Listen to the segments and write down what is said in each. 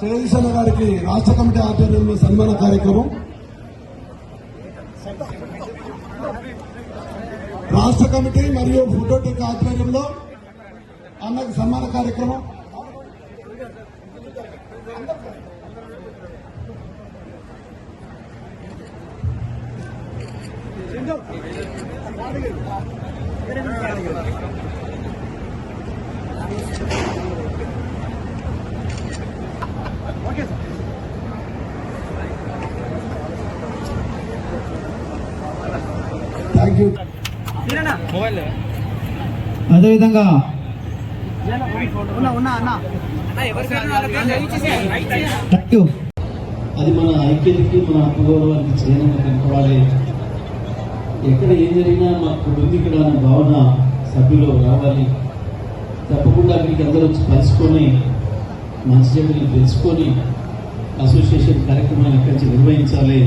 జగదీశన్న గారికి రాష్ట్ర కమిటీ ఆధ్వర్యంలో సన్మాన కార్యక్రమం. రాష్ట్ర కమిటీ మరియు ఫోటోటెక్ ఆధ్వర్యంలో అన్నకు సన్మాన కార్యక్రమం. థ్యాంక్ యూ అదేవిధంగా థ్యాంక్ యూ అది మన ఐక్యతకి మన ఆత్మగౌరవానికి చిహ్నంగా కనుకోవాలి ఎక్కడ ఏం జరిగినా మాకు ఉంది ఇక్కడ అనే భావన సభ్యులు రావాలి. తప్పకుండా అక్కడికి అందరూ వచ్చి కలుసుకొని మంచి చెడుని తెలుసుకొని అసోసియేషన్ కార్యక్రమాన్ని ఇక్కడి నుంచి నిర్వహించాలి.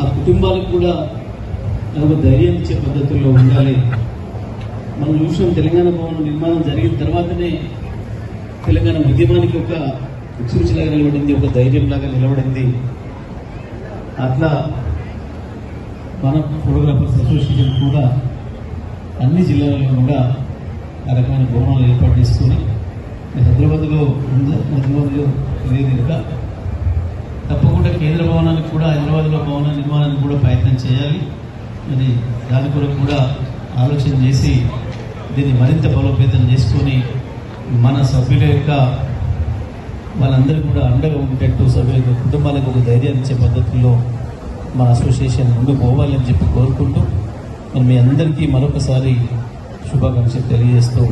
ఆ కుటుంబాలకు కూడా ఒక ధైర్యం ఇచ్చే పద్ధతుల్లో ఉండాలి. మనం చూసాం తెలంగాణ భవనం నిర్మాణం జరిగిన తర్వాతనే తెలంగాణ ఉద్యమానికి ఒక సూచిలాగా నిలబడింది ఒక ధైర్యంలాగా నిలబడింది. అట్లా మన ఫోటోగ్రాఫర్స్ అసోసియేషన్ కూడా అన్ని జిల్లాలలో కూడా ఆ రకమైన భవనాలు ఏర్పాటు చేసుకొని హైదరాబాద్లో ఉందా హైదరాబాద్లో లేదు ఇంకా తప్పకుండా కేంద్ర భవనానికి కూడా హైదరాబాద్లో భవన నిర్మాణానికి కూడా ప్రయత్నం చేయాలి. అని దాని కొరకు కూడా ఆలోచన చేసి దీన్ని మరింత బలోపేతం చేసుకొని మన సభ్యుల యొక్క వాళ్ళందరూ కూడా అండగా ఉండేట్టు సభ్యుల యొక్క కుటుంబాలకు ఒక ధైర్యాన్ని ఇచ్చే పద్ధతుల్లో మా అసోసియేషన్ ముందుకు పోవాలని చెప్పి కోరుకుంటూ మరి మీ అందరికీ మరొకసారి శుభాకాంక్షలు తెలియజేస్తూ